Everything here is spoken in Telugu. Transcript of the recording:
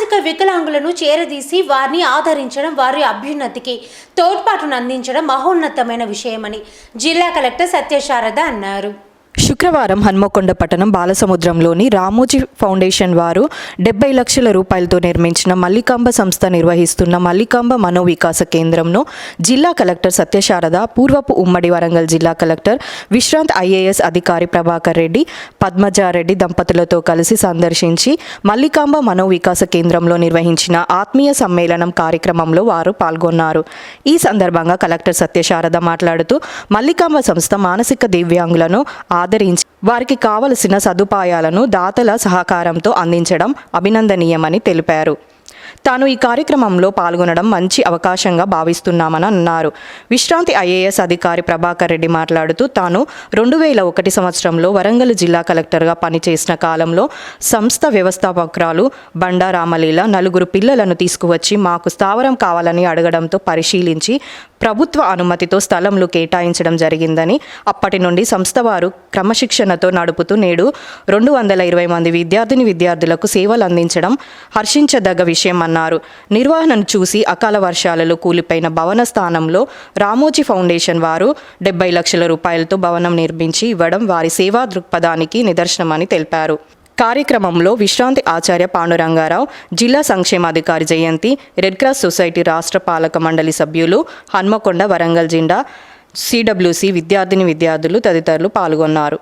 వికలాంగులను చేరదీసి వారిని ఆదరించడం వారి అభ్యున్నతికి తోడ్పాటును అందించడం మహోన్నతమైన విషయమని జిల్లా కలెక్టర్ సత్యశారద అన్నారు. శుక్రవారం హన్మకొండ పట్టణం బాలసముద్రంలోని రామోజీ ఫౌండేషన్ వారు డెబ్బై లక్షల రూపాయలతో నిర్మించిన మల్లికాంబ సంస్థ నిర్వహిస్తున్న మల్లికాంబ మనోవికాస కేంద్రంను జిల్లా కలెక్టర్ సత్యశారద పూర్వపు ఉమ్మడి వరంగల్ జిల్లా కలెక్టర్ విశ్రాంత్ ఐఏఎస్ అధికారి ప్రభాకర్ రెడ్డి పద్మజారెడ్డి దంపతులతో కలిసి సందర్శించి మల్లికాంబ మనోవికాస కేంద్రంలో నిర్వహించిన ఆత్మీయ సమ్మేళనం కార్యక్రమంలో వారు పాల్గొన్నారు. ఈ సందర్భంగా కలెక్టర్ సత్యశారద మాట్లాడుతూ మల్లికాంబ సంస్థ మానసిక దివ్యాంగులను ఆదరించి వారికి కావలసిన సదుపాయాలను దాతల సహకారంతో అందించడం అభినందనీయమని తెలిపారు. తాను ఈ కార్యక్రమంలో పాల్గొనడం మంచి అవకాశంగా భావిస్తున్నామని అన్నారు. విశ్రాంతి ఐఏఎస్ అధికారి ప్రభాకర్ రెడ్డి మాట్లాడుతూ తాను రెండు వేల ఒకటి సంవత్సరంలో వరంగల్ జిల్లా కలెక్టర్గా పనిచేసిన కాలంలో సంస్థ వ్యవస్థాపకురాలు బండారామలీల నలుగురు పిల్లలను తీసుకువచ్చి మాకు స్థావరం కావాలని అడగడంతో పరిశీలించి ప్రభుత్వ అనుమతితో స్థలంలో కేటాయించడం జరిగిందని అప్పటి నుండి సంస్థ వారు క్రమశిక్షణతో నడుపుతూ నేడు రెండు వందల ఇరవై మంది విద్యార్థిని విద్యార్థులకు సేవలు అందించడం హర్షించదగ్గ విషయం అన్నారు. నిర్వహణను చూసి అకాల వర్షాలలో కూలిపోయిన భవన స్థానంలో రామోజీ ఫౌండేషన్ వారు డెబ్బై లక్షల రూపాయలతో భవనం నిర్మించి ఇవ్వడం వారి సేవా దృక్పథానికి నిదర్శనమని తెలిపారు. కార్యక్రమంలో విశ్రాంతి ఆచార్య పాండురంగారావు జిల్లా సంక్షేమాధికారి జయంతి రెడ్ క్రాస్ సొసైటీ రాష్ట్ర పాలక మండలి సభ్యులు హన్మకొండ వరంగల్ జిండా సిడబ్ల్యూసి విద్యార్థిని విద్యార్థులు తదితరులు పాల్గొన్నారు.